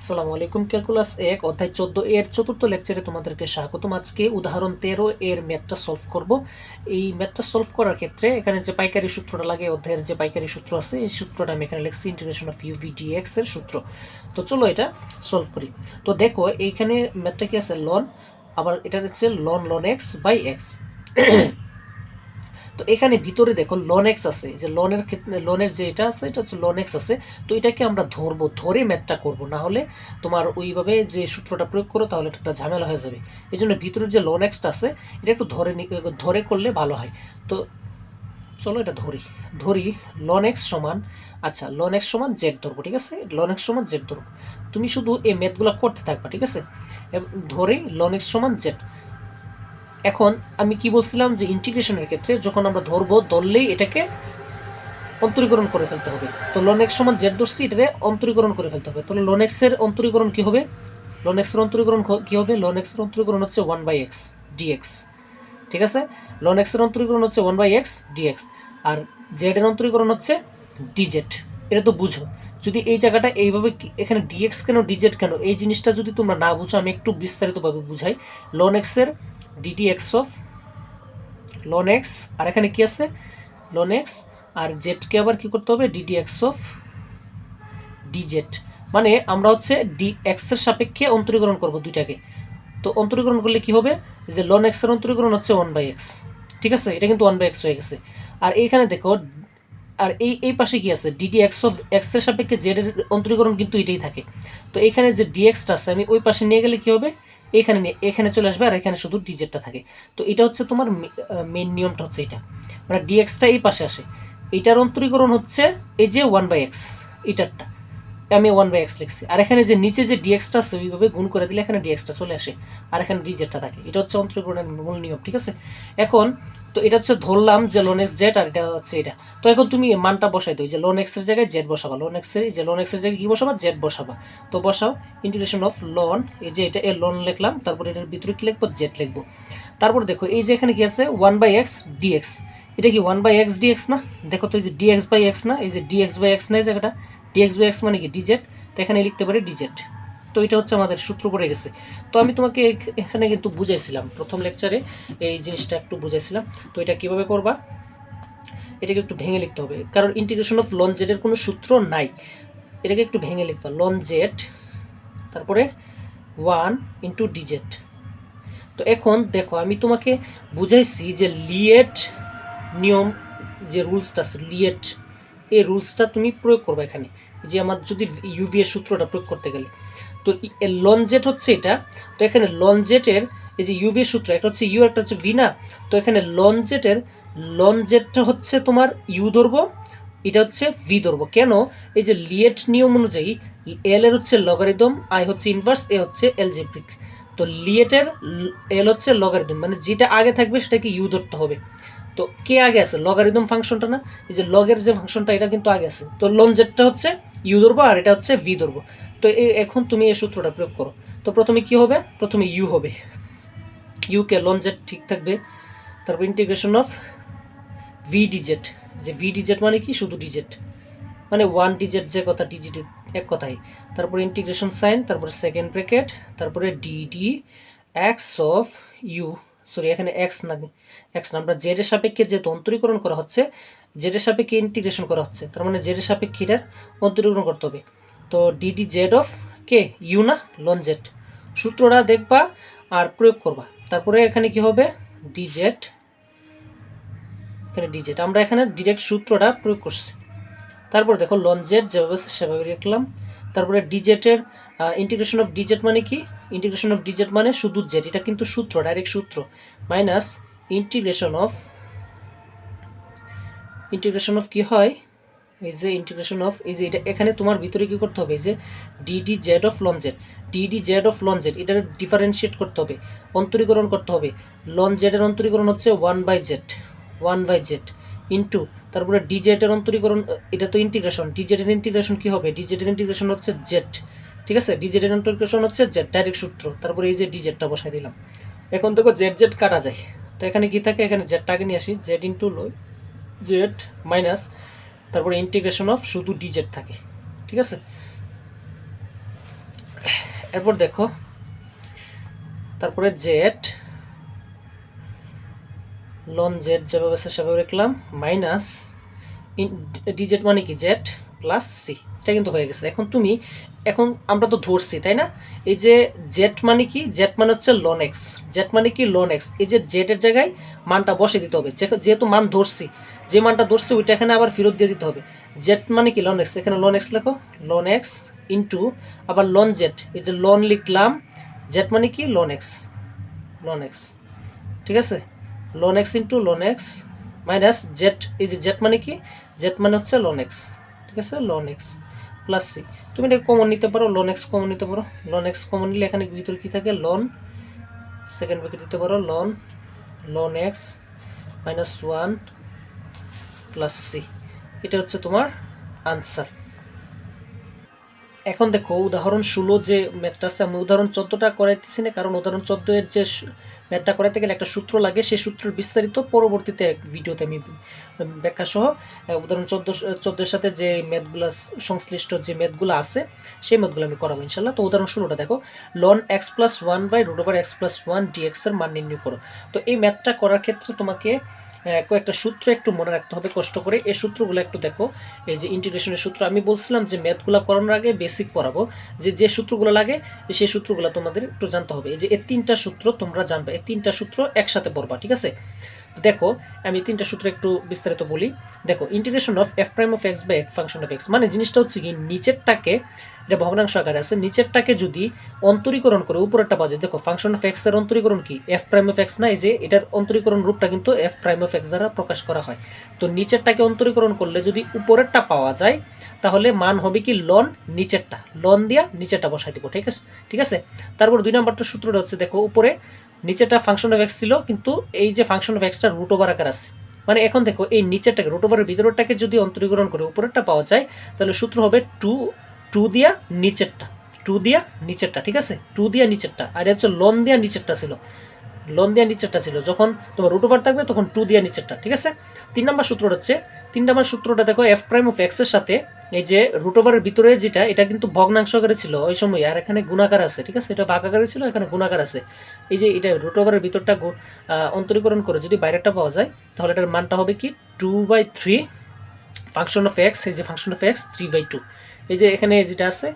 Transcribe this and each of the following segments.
আসসালামু আলাইকুম, ক্যালকুলাস এক, অধ্যায় চোদ্দ এর চতুর্থ লেকচারে তোমাদেরকে স্বাগতম। আজকে উদাহরণ তেরো এর ম্যাথটা সলভ করব। এই ম্যাথটা সলভ করার ক্ষেত্রে এখানে যে পাইকারি সূত্রটা লাগে, অধ্যায়ের যে পাইকারি সূত্র আছে, এই সূত্রটা আমি এখানে লিখছি ইন্টিগ্রেশন অফ ইউভি ডিএক্স এর সূত্র। তো চলো এটা সলভ করি। তো দেখো, এইখানে ম্যাথটা কি আছে? লন আবার এটা হচ্ছে ln ln x by x তো এখানে ভিতরে দেখো লনেক্স আছে। যে লোনের ক্ষেত্রে লোনের যে এটা আছে, এটা হচ্ছে লনেক্স আছে। তো এটাকে আমরা ধরবো, ধরে ম্যাথটা করব। না হলে তোমার ওইভাবে যে সূত্রটা প্রয়োগ করো, তাহলে একটা ঝামেলা হয়ে যাবে। এই জন্য ভিতরের যে লোন এক্সটা আছে, এটা একটু ধরে ধরে করলে ভালো হয়। তো চলো এটা ধরি। ধরি লনেক্স সমান আচ্ছা লন এক্স সমান জেড ধরবো, ঠিক আছে? লন এক্স সমান জেড ধরবো। তুমি শুধু এই ম্যাথগুলো করতে থাকবা, ঠিক আছে? ধরে লনেক্স সমান জেড এখন আমি কি বলছিলাম যে ইন্টিগ্রেশনের ক্ষেত্রে যখন আমরা ধরবো ধরলেই এটাকে অন্তরীকরণ করে ফেলতে হবে। তো লন এক্স সমান জেড ধরছি এটাকে অন্তরীকরণ করে ফেলতে হবে। তাহলে লন এক্সের অন্তরীকরণ কি হবে? লন এক্সের অন্তরীকরণ ক- হবে? লন এক্সের অন্তরীকরণ হচ্ছে ওয়ান বাই এক্স ডিএক্স ঠিক আছে? লন এক্সের অন্তরীকরণ হচ্ছে ওয়ান বাই এক্স ডিএক্স আর জেড এর অন্তরীকরণ হচ্ছে ডিজেড এটা তো বুঝো। যদি এই জায়গাটা এইভাবে এখানে ডিএক্স কেন ডিজেড কেন? এই জিনিসটা যদি তোমরা না বুঝো, আমি একটু বিস্তারিতভাবে বুঝাই। Ln x dd x of ln x আর এখানে কি আছে? লন এক্স আর জেডকে আবার কি করতে হবে? ডিডি এক্স অফ ডিজেড মানে আমরা হচ্ছে ডি এক্সের সাপেক্ষে অন্তরীকরণ করব দুইটাকে। তো অন্তরীকরণ করলে কি হবে? যে লন এক্সের অন্তরীকরণ হচ্ছে ওয়ান বাই এক্স ঠিক আছে? এটা কিন্তু ওয়ান বাই এক্স হয়ে গেছে। আর এইখানে দেখো, আর এই এই পাশে কি আছে? ডিডি এক্স অফ এক্সের সাপেক্ষে জেড এর অন্তরীকরণ কিন্তু এটাই থাকে। তো এখানে যে ডিএক্সটা আছে, আমি ওই পাশে নিয়ে গেলে কি হবে? এখানে এখানে চলে আসবে আর এখানে শুধু ডিজেটটা থাকে। তো এটা হচ্ছে তোমার মেন নিয়মটা হচ্ছে এটা। মানে ডিএক্সটা এই পাশে আসে। এটার অন্তরীকরণ হচ্ছে এই যে ওয়ান বাই এক্স এটারটা। আমি ওয়ান বাই এক্স লিখছি। আর এখানে যে নিচে যে ডিএক্সটা আছে, ওইভাবে গুণ করে দিলে এখানে ডিএক্সটা চলে আসে। আর এখানে ডিজেটটা থাকে। এটা হচ্ছে অন্তরীকরণের মূল নিয়ম, ঠিক আছে? এখন তো এটা হচ্ছে ধরলাম যে লোন এক্স জেড আর এটা হচ্ছে এটা। তো এখন তুমি মানটা বসাই দাও যে লোন এক্সের জায়গায় জেড বসাবা। লোন এক্সের যে লোন এক্সের জায়গায় কি বসাবা? জেড বসাবা। তো বসাও ইন্টিগ্রেশন অফ লোন এই যে এটা এ লোন লিখলাম, তারপর এটার ভিতরে কি লিখব? জেড লিখব। তারপর দেখো, এই যে এখানে কি আছে? ওয়ান বাই এক্স ডিএক্স এটা কি ওয়ান বাই এক্স ডিএক্স না? দেখো তো এই যে ডিএক্স বাই এক্স না? এই যে ডিএক্স বাই এক্স না এই জায়গাটা? ডিএক্স বাই এক্স মানে কি? ডিজেড তো এখানে লিখতে পারি ডিজেড তো এটা হচ্ছে আমাদের সূত্র পড়ে গেছে। তো আমি তোমাকে এখ- এখানে কিন্তু বুঝাইছিলাম, প্রথম লেকচারে এই জিনিসটা একটু বুঝাইছিলাম। তো এটা কীভাবে করবা? এটাকে একটু ভেঙে লিখতে হবে। কারণ ইন্টিগ্রেশন অফ লন জেডের কোনো সূত্র নাই। এটাকে একটু ভেঙে লিখবা। লন জেড তারপরে ওয়ান ইন্টু ডিজেড তো এখন দেখো, আমি তোমাকে বুঝাইছি যে লিয়েট নিয়ম যে রুলসটা আছে লিয়েট এই রুলসটা তুমি প্রয়োগ করবে এখানে। যে আমার যদি ইউভি সূত্রটা প্রয়োগ করতে গেলে। তো লনজেট হচ্ছে এটা। তো এখানে লনজেটের এই যে ইউভি সূত্র, একটা হচ্ছে ইউ একটা হচ্ছে ভি না? তো এখানে লনজেটের লনজেটটা হচ্ছে তোমার ইউ ধরবো, এটা হচ্ছে ভি ধরবো। কেন? এই যে লিয়েট নিয়ম অনুযায়ী এল এর হচ্ছে লগারিদম আই হচ্ছে ইনভার্স এ হচ্ছে এলজেব্রিক তো লিয়েটের এল হচ্ছে লগারিদম মানে যেটা আগে থাকবে সেটাকে ইউ ধরতে হবে। তো কে আগে আছে? লগারিদম ফাংশনটা না? এই যে লগের যে ফাংশনটা এটা কিন্তু আগে আছে। তো লনজেটটা হচ্ছে ইউ ধরবো আর এটা হচ্ছে ভি ধরবো। তো এখন তুমি এই সূত্রটা প্রয়োগ করো। তো প্রথমে কি হবে? প্রথমে ইউ হবে। ইউকে লনজেট ঠিক থাকবে। তারপর ইন্টিগ্রেশন অফ ভি ডিজেট যে ভি ডিজেট মানে কি? শুধু ডিজেট মানে ওয়ান ডিজেট যে কথা ডিজিট এক কথাই। তারপরে ইন্টিগ্রেশন সাইন তারপরে সেকেন্ড ব্র্যাকেট তারপরে dd x of u sorry এখানে এক্স না এক্স না আমরা জেড এর সাপেক্ষে যেহেতু অন্তরীকরণ করা হচ্ছে জেডের সাপেক্ষে ইন্টিগ্রেশন করা হচ্ছে। তার মানে জেডের সাপেক্ষে এটার অন্তরীকরণ করতে হবে। তো ডিডি জেড অফ কে ইউ না লন জেড সূত্রটা দেখবা আর প্রয়োগ করবা। তারপরে এখানে কি হবে? ডিজেড এখানে ডিজেট আমরা এখানে ডিরেক্ট সূত্রটা প্রয়োগ করছি। তারপর দেখো লনজেট যেভাবে আছে সেভাবে লিখলাম। তারপরে ডিজেটের ইন্টিগ্রেশন অফ ডিজেট মানে কি? ইন্টিগ্রেশন অফ ডিজেট মানে শুধু জেড এটা কিন্তু সূত্র ডাইরেক্ট সূত্র। Minus integration of integration of কি হয়? এই যে ইন্টিগ্রেশন অফ এই যে এটা এখানে তোমার ভিতরে কি করতে হবে? এই যে dd z of ln z dd z of ln z এটা ডিফারেন্সিয়েট করতে হবে, অন্তরীকরণ করতে হবে। লন জেডের অন্তরীকরণ হচ্ছে one by z one by z into তারপরে ডিজেটের অন্তরীকরণ, এটা তো ইন্টিগ্রেশন ডিজেটের ইন্টিগ্রেশন কি হবে? ডিজেটের ইন্টিগ্রেশন হচ্ছে জেড ঠিক আছে? ডিজেটের ইন্টিগ্রেশন হচ্ছে জেড ডাইরেক্ট সূত্র, তারপরে এই যে ডিজেটটা বসাই দিলাম। এখন দেখো জেড জেড কাটা যায়, তো এখানে কি থাকে? এখানে জেডটাকে নিয়ে আসি z into ln z minus তারপরে ইন্টিগ্রেশন অফ শুধু ডিজেড থাকে, ঠিক আছে? এরপর দেখো, তারপরে জেড লন জেড যেভাবে আছে সেভাবে লিখলাম মাইনাস ডিজেড মানে কি? জেড প্লাস সি এটা কিন্তু হয়ে গেছে। এখন তুমি, এখন আমরা তো ধরছি, তাই না? এই যে জেড মানে কি? জেড মানে হচ্ছে লন এক্স জেড মানে কি? লন এক্স এই যে জেডের জায়গায় মানটা বসে দিতে হবে যেহেতু মান ধরছি যে মানটা ধরছে, ওইটা এখানে আবার ফেরত দিয়ে দিতে হবে। জেড মানে কি? লন এক্স এখানে লন এক্স লেখো। লন এক্স ইন্টু আবার লন জেড এই যে লন লিখলাম জেড মানে কি? লন এক্স লন এক্স ঠিক আছে? Ln x into ln x minus z এই যে জেড মানে কি? জেড মানে হচ্ছে লন এক্স ঠিক আছে? লন এক্স প্লাস সি তুমি এটা কমন নিতে পারো। লন এক্স কমন নিতে পারো। লন এক্স কমন নিলে এখানে ভিতরে কী থাকে? লন সেকেন্ড ব্রেকেট দিতে পারো। Ln ln x minus one plus c. এটা হচ্ছে তোমার আনসার। এখন দেখো, উদাহরণ ষোলো যে ম্যাথটা আছে, আমি উদাহরণ চোদ্দোটা করাইতেছি না, কারণ উদাহরণ চোদ্দ এর যে ম্যাথটা করাইতে গেলে একটা সূত্র লাগে, সেই সূত্রের বিস্তারিত পরবর্তীতে ভিডিওতে আমি ব্যাখ্যা সহ উদাহরণ চোদ্দ চোদ্দোর সাথে যে ম্যাথগুলো সংশ্লিষ্ট যে ম্যাথগুলো আছে, সেই ম্যাথগুলো আমি করাবো ইনশাল্লাহ তো উদাহরণ ষোলোটা দেখো ln x plus one by root over x plus one dx এর মান নির্ণয় করো। তো এই ম্যাথটা করার ক্ষেত্রে তোমাকে কয়েকটা সূত্র একটু মনে রাখতে হবে, কষ্ট করে। এই সূত্রগুলো একটু দেখো। এই যে ইন্টিগ্রেশনের সূত্র, আমি বলছিলাম যে ম্যাথগুলো করানোর আগে বেসিক পড়াবো। যে যে সূত্রগুলো লাগে, সেই সূত্রগুলো তোমাদের একটু জানতে হবে। এই যে, এই তিনটা সূত্র তোমরা জানবে। এই তিনটা সূত্র একসাথে পড়বা, ঠিক আছে? দেখো, আমি তিনটা সূত্র একটু বিস্তারিত বলি। দেখো integration of f prime of x by f function of x মানে জিনিসটা হচ্ছে কি নিচেরটাকে, এটা ভগ্নাংশ আকারে আছে, নিচেরটাকে যদি অন্তরীকরণ করে, উপরেরটা বাজে, দেখো ফাংশন অফ এক্সের অন্তরীকরণ কি? এফ প্রাইম অফ এক্স না, এই যে এটার অন্তরীকরণ রূপটা কিন্তু এফ প্রাইম অফ এক্স দ্বারা প্রকাশ করা হয়। তো নিচেরটাকে অন্তরীকরণ করলে যদি উপরেরটা পাওয়া যায়, তাহলে মান হবে কি? লন নিচেরটা। লন দিয়া নিচেরটা বসাই দিব, ঠিক আছে? ঠিক আছে? তারপর দুই নম্বরটা সূত্রটা হচ্ছে, দেখো, উপরে নিচেরটা ফাংশন অফ এক্স ছিল, কিন্তু এই যে ফাংশন অফ এক্সটা রুট ওভার আকার আছে। মানে এখন দেখো, এই নিচেরটাকে রুট ওভারের ভিতরটাকে যদি অন্তরীকরণ করে উপরেরটা পাওয়া যায়, তাহলে সূত্র হবে টু টু দিয়া নিচেরটা টু দিয়া নিচেরটা, ঠিক আছে? টু দিয়া নিচেরটা। আর হচ্ছে লন দিয়া নিচেরটা ছিল। লন দিয়া নিচেরটা ছিল। যখন তোমার রুট ওভার থাকবে, তখন টু দিয়া নিচেরটা, ঠিক আছে? তিন নম্বর সূত্রটা হচ্ছে তিন নম্বর সূত্রটা দেখো এফ প্রাইম অফ এক্সের সাথে, এই যে রুট ওভারের ভিতরে যেটা, এটা কিন্তু ভগ্নাংশ আকারে ছিল ওই সময়, আর এখানে গুণাকার আছে, ঠিক আছে? এটা ভাগ আকারে ছিল, এখানে গুণাকার আছে। এই যে এটা রুট ওভারের ভিতরটা অন্তরীকরণ করে যদি বাইরেটা পাওয়া যায়, তাহলে এটার মানটা হবে কি? Two by three function of x এই যে function of x three by two এই যে এখানে যেটা আছে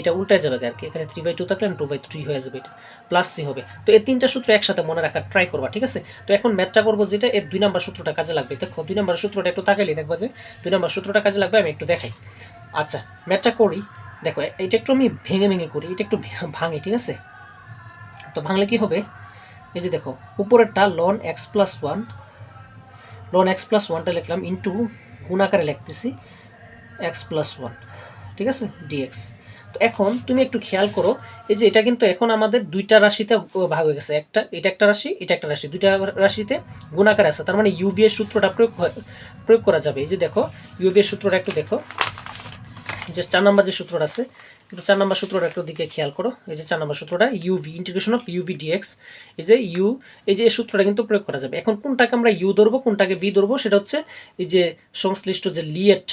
এটা উল্টায় যাবে আর কি। এখানে থ্রি বাই টু থাকলে টু বাই থ্রি হয়ে যাবে এটা। প্লাস সি হবে। তো এই তিনটা সূত্র একসাথে মনে রাখার ট্রাই করবা, ঠিক আছে? তো এখন ম্যাথটা করব যেটা, এর দুই নাম্বার সূত্রটা কাজে লাগবে। দেখো, দুই নাম্বার সূত্রটা একটু তাকাইলে দেখবা যে, দুই নাম্বার সূত্রটা কাজে লাগবে, আমি একটু দেখাই। আচ্ছা ম্যাথটা করি। দেখো, এটা একটু আমি ভেঙে ভেঙে করি, এটা একটু ভাঙি, ঠিক আছে? তো ভাঙলে কি হবে? এই যে দেখো, উপরেরটা ln x plus one ln x plus ওয়ানটা লিখলাম ইন্টু গুণাকারে লিখতেছি এক্স প্লাস ওয়ান ঠিক আছে? ডিএক্স তো এখন তুমি একটু খেয়াল করো, এই যে এটা কিন্তু এখন আমাদের দুইটা রাশিতে ভাগ হয়ে গেছে। একটা, এটা একটা রাশি, এটা একটা রাশি। দুইটা রাশিতে গুণাকার আছে। তার মানে ইউভি সূত্রটা প্রয়োগ প্রয়োগ করা যাবে। এই যে দেখো ইউভি সূত্রটা একটু দেখো। যে চার নাম্বার যে সূত্রটা আছে, একটু চার নাম্বার সূত্রটা একটু দিকে খেয়াল করো। এই যে চার নাম্বার সূত্রটা uv integration of uv dx এই যে ইউ এই যে সূত্রটা কিন্তু প্রয়োগ করা যাবে। এখন কোনটাকে আমরা ইউ ধরবো, কোনটাকে ভি ধরবো, সেটা হচ্ছে এই যে সংশ্লিষ্ট যে লিয়েট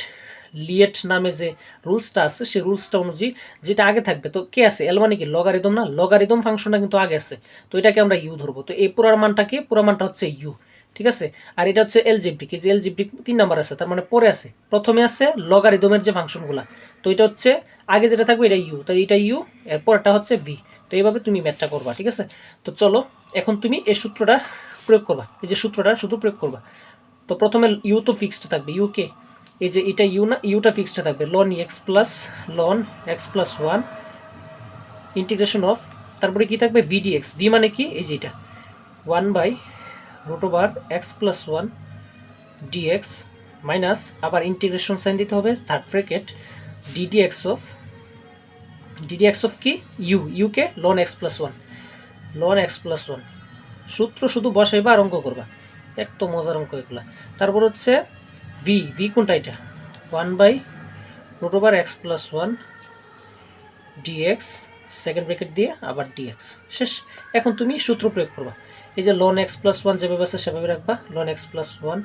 লিয়েট নামে যে রুলসটা আছে, সেই রুলসটা অনুযায়ী যেটা আগে থাকবে, তো কে আছে? এল মানে কি? লগারিদম না? লগারিদম ফাংশনটা কিন্তু আগে আছে। তো এটাকে আমরা ইউ ধরবো। তো এই পুরার মানটা কি? পুরা মানটা হচ্ছে ইউ ঠিক আছে? আর এটা হচ্ছে এলজিব্রিক এই যে এলজিব্রিক তিন নাম্বার আছে, তার মানে পরে আছে। প্রথমে আছে লগারিদমের যে ফাংশনগুলো তো এটা হচ্ছে আগে যেটা থাকবে এটা ইউ তাই এটা ইউ এর পরেরটা হচ্ছে ভি তো এইভাবে তুমি ম্যাথটা করবা, ঠিক আছে? তো চলো, এখন তুমি এই সূত্রটা প্রয়োগ করবা। এই যে সূত্রটা শুধু প্রয়োগ করবা। তো প্রথমে ইউ তো ফিক্সড থাকবে। ইউ কে? এই যে এটা ইউ না ইউটা ফিক্সড থাকবে। Ln x plus ln x plus one integration of তারপরে কি থাকবে? ভিডিএক্স ভি মানে কি? এই যে এটা। One by root over x plus one dx minus আবার ইন্টিগ্রেশন সাইন দিতে হবে third bracket ddx of ddx of কি? U UK ln x plus one ln x plus one সূত্র শুধু বসাইবা আর অঙ্ক করবা। এক তো মজার অঙ্ক এগুলা। তারপর হচ্ছে ভি ভি কোনটা এটা? One by root over x plus one dx second bracket দিয়ে আবার ডিএক্স শেষ। এখন তুমি সূত্র প্রয়োগ করবা। এই যে লন এক্স প্লাস ওয়ান যেভাবে আছে, সেভাবে রাখবা। লন এক্স প্লাস ওয়ান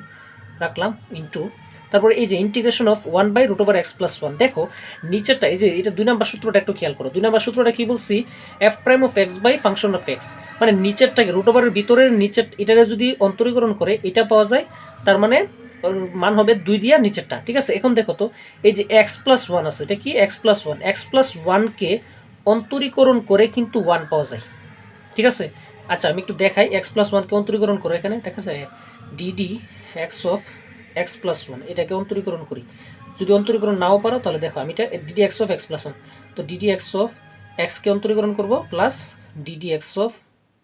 রাখলাম ইন্টু তারপরে এই যে integration of one by root over x plus one দেখো, নিচেরটা, এই যে এটা দুই নাম্বার সূত্রটা একটু খেয়াল করো। দুই নাম্বার সূত্রটা কি বলছি? F prime of x by function of x মানে নিচেরটাকে রুট ওভারের ভিতরের নিচের, এটারে যদি অন্তরীকরণ করে, এটা পাওয়া যায়, তার মানে মান হবে দুই দিয়া নিচেরটা, ঠিক আছে? এখন দেখো তো, এই যে এক্স প্লাস ওয়ান আছে, এটা কি? X plus one x plus ওয়ানকে অন্তরীকরণ করে কিন্তু ওয়ান পাওয়া যায়, ঠিক আছে? আচ্ছা আমি একটু দেখাই এক্স প্লাস ওয়ানকে অন্তরীকরণ করে এখানে, দেখা যায় dd x of x plus one এটাকে অন্তরীকরণ করি। যদি অন্তরীকরণ নাও পারো, তাহলে দেখো, আমি এটা dd x of x plus one তো ডিডি এক্স অফ এক্সকে অন্তরীকরণ করব প্লাস ডিডি এক্স অফ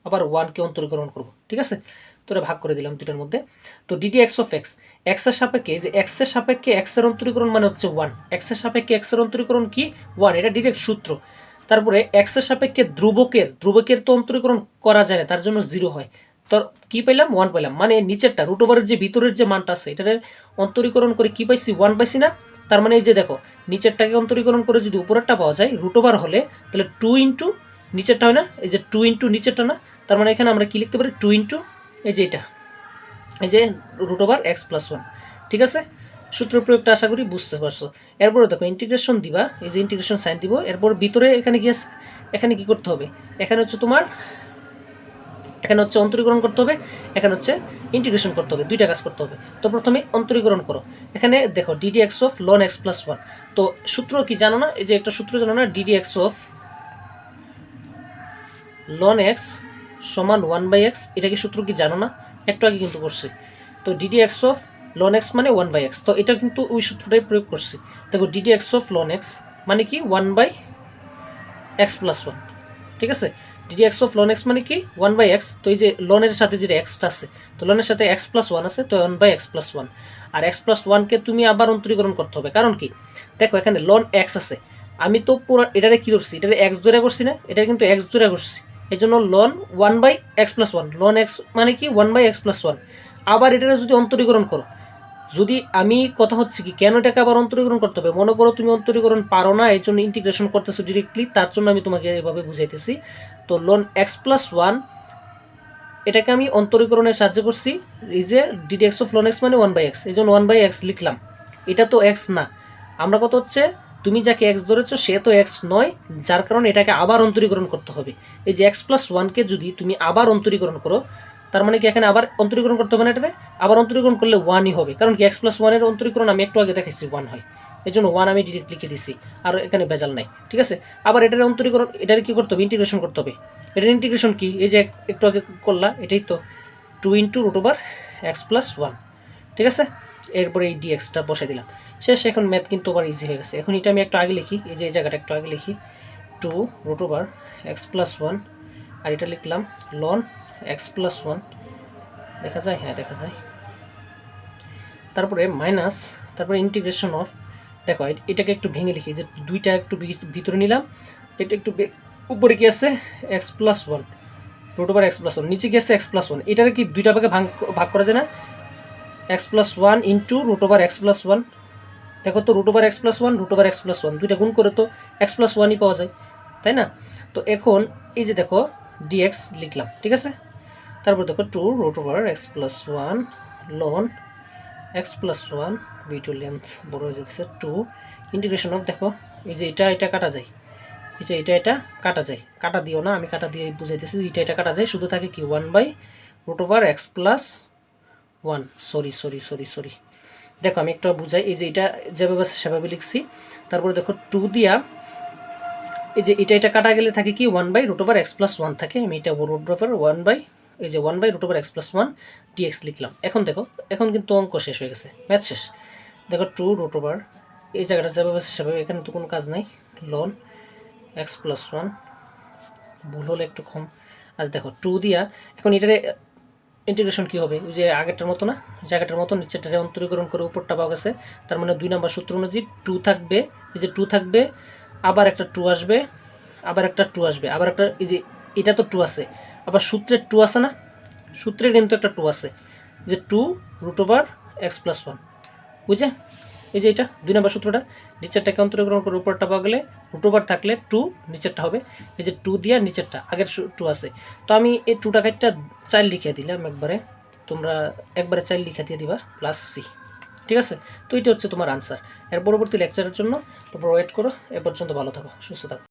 আবার ওয়ানকে অন্তরীকরণ করব, ঠিক আছে? তো এটা ভাগ করে দিলাম দুটার মধ্যে। তো ডিডি এক্স অফ এক্স এক্সের সাপেক্ষে যে এক্সের সাপেক্ষে এক্সের অন্তরীকরণ মানে হচ্ছে ওয়ান এক্সের সাপেক্ষে এক্সের অন্তরীকরণ কি? ওয়ান এটা ডিরেক্ট সূত্র। তারপরে এক্সের সাপেক্ষে ধ্রুবকের ধ্রুবকের তো অন্তরীকরণ করা যায় না, তার জন্য জিরো হয়। তো কি পেলাম ওয়ান পেলাম মানে নিচেরটা রুট ওভারের যে ভিতরের যে মানটা আছে, এটার অন্তরীকরণ করে কি পাইছি? ওয়ান পাইছি না। তার মানে এই যে দেখো, নিচেরটাকে অন্তরীকরণ করে যদি উপরেরটা পাওয়া যায় রুট ওভার হলে, তাহলে টু ইন্টু নিচেরটা হয় না, এই যে টু ইন্টু নিচেরটা না, তার মানে এখানে আমরা কি লিখতে পারি? টু ইন্টু এই যে এটা। এই যে root over x plus one ঠিক আছে? সূত্র প্রয়োগটা আশা করি বুঝতে পারছ। এরপরে দেখো ইন্টিগ্রেশন দিবা। এই যে ইন্টিগ্রেশন সাইন দিব। এরপর ভিতরে এখানে কি আছে এখানে কি করতে হবে? এখানে হচ্ছে তোমার, এখানে হচ্ছে অন্তরীকরণ করতে হবে। এখানে হচ্ছে ইন্টিগ্রেশন করতে হবে। দুইটা কাজ করতে হবে। তো প্রথমে অন্তরীকরণ করো। এখানে দেখো dd x of ln x plus one তো সূত্র কি জানো না? এই যে একটা সূত্র জানো না? Dd x of ln x সমান ওয়ান বাই এক্স এটা কি সূত্র কি জানো না? একটু আগে কিন্তু করছি। তো dd x of ln x মানে ওয়ান বাই এক্স তো এটা কিন্তু ওই সূত্রটাই প্রয়োগ করছি। দেখো dd x of ln x মানে কি? One by x plus one ঠিক আছে? Dd x of ln x মানে কি? ওয়ান বাই এক্স তো এই যে লনের সাথে যেটা এক্সটা আছে, তো লনের সাথে এক্স প্লাস ওয়ান আছে, তো one by x plus one R x plus ওয়ানকে তুমি আবার অন্তরীকরণ করতে হবে, কারণ কি? দেখো এখানে লন এক্স আছে। আমি তো পুরো, এটারে কী করছি এটারে এক্স জোড়া করছি না? এটা কিন্তু এক্স জোড়া করছি। এই জন্য ln one by x plus one ln x মানে কি? One by x plus one আবার এটারে যদি অন্তরীকরণ করো, যদি আমি কথা হচ্ছে কি, কেন এটাকে আবার অন্তরীকরণ করতে হবে? মনে করো তুমি অন্তরীকরণ পারো না, এই জন্য ইন্টিগ্রেশন করতেছো ডিরেক্টলি তার জন্য আমি তোমাকে এভাবে বুঝাইতেছি। তো লোন এক্স প্লাস ওয়ান এটাকে আমি অন্তরীকরণের সাহায্য করছি, এই যে dd x of ln x মানে ওয়ান বাই এক্স এই জন্য ওয়ান বাই এক্স লিখলাম। এটা তো এক্স না। আমরা কত হচ্ছে? তুমি যাকে এক্স ধরেছ, সে তো এক্স নয়, যার কারণে এটাকে আবার অন্তরীকরণ করতে হবে। এই যে এক্স প্লাস ওয়ানকে যদি তুমি আবার অন্তরীকরণ করো, তার মানে কি এখানে আবার অন্তরীকরণ করতে হবে না এটাতে আবার অন্তরীকরণ করলে ওয়ানই হবে। কারণ কি এক্স প্লাস ওয়ানের অন্তরীকরণ আমি একটু আগে দেখেছি ওয়ান হয়। এই জন্য ওয়ান আমি ডিরেক্ট লিখে দিছি, আর এখানে বেজাল নাই। ঠিক আছে? আবার এটার অন্তরীকরণ, এটার কি করতে হবে? ইন্টিগ্রেশন করতে হবে। এটার ইন্টিগ্রেশন কি? এই যে এক- একটু আগে করলা, এটাই তো two into root over x plus one ঠিক আছে? এরপরে এই ডিএক্সটা বসাই দিলাম। শেষ, এখন ম্যাথ কিন্তু আবার ইজি হয়ে গেছে। এখন এটা আমি একটু আগে লিখি, এই যে এই জায়গাটা একটু আগে লিখি। Two root over x plus one আর এটা লিখলাম লন এক্স প্লাস ওয়ান দেখা যায়? হ্যাঁ দেখা যায়। তারপরে মাইনাস তারপরে ইন্টিগ্রেশন অফ দেখো এটাকে একটু ভেঙে লিখি, যে দুইটা একটু ভিতরে নিলাম, এটা একটু উপরে কি আছে? X plus one root over x plus one নিচে আছে এক্স প্লাস ওয়ান এটার কি দুইটা ভাগে ভাগ ভাগ করা যায় না? X plus one into root over x plus one দেখো তো root over x plus one root over x plus one দুইটা গুণ করে তো এক্স প্লাস ওয়ানই পাওয়া যায়, তাই না? তো এখন এই যে দেখো ডিএক্স লিখলাম, ঠিক আছে? তারপর দেখো two root over x plus one loan x plus one বি টু লেন্থ বড় হয়ে যাচ্ছে টু ইন্টিগ্রেশন অফ দেখো, এই যে এটা এটা কাটা যায়, এই যে এটা এটা কাটা যায়, কাটা দিও না, আমি কাটা দিয়ে বুঝাইতেছি, এটা এটা কাটা যায়, শুধু থাকে কি one by root over x plus one sorry sorry sorry sorry দেখো, আমি একটু বুঝাই, এই যে এটা যেভাবে আছে সেভাবে লিখছি। তারপরে দেখো টু দিয়া, এই যে এটা এটা কাটা গেলে থাকে কি? One by root over x plus one থাকে। আমি এটা রুট ওভার ওয়ান বাই এই যে one by root over x plus one dx লিখলাম। এখন দেখো, এখন কিন্তু অঙ্ক শেষ হয়ে গেছে ম্যাথ শেষ। দেখো টু রুট ওভার এই জায়গাটা যেভাবে আছে সেভাবে, এখানে তো কোনো কাজ নাই। লন এক্স প্লাস ওয়ান ভুল হলে একটু কম। আজ দেখো টু দিয়া, এখন এটারে ইন্টিগ্রেশন কী হবে? ওই যে আগেরটার মতো না? জায়গাটার মতো নিচেরটারে অন্তরীকরণ করে উপরটা পাওয়া গেছে। তার মানে দুই নম্বর সূত্র অনুযায়ী টু থাকবে, এই যে টু থাকবে, আবার একটা টু আসবে, আবার একটা টু আসবে, আবার একটা, এই যে এটা তো টু আছে। আবার সূত্রের টু আছে না? সূত্রের কিন্তু একটা টু আছে। যে two root over x plus one বুঝে এই যে এটা, দুই নম্বর সূত্রটা নিচেরটাকে অন্তরীকরণ করে উপরটা পাওয়া রুট ওভার থাকলে টু নিচেরটা হবে। এই যে টু দিয়ে নিচেরটা, আগের টু আছে। তো আমি এই টুটা একটা চার লিখে দিলাম একবারে। তোমরা একবারে চাইল লিখে দিয়ে দিবা প্লাস সি ঠিক আছে? তো এটা হচ্ছে তোমার আনসার এর পরবর্তী লেকচারের জন্য তোমরা ওয়েট করো, এ পর্যন্ত ভালো থাকো, সুস্থ থাকো।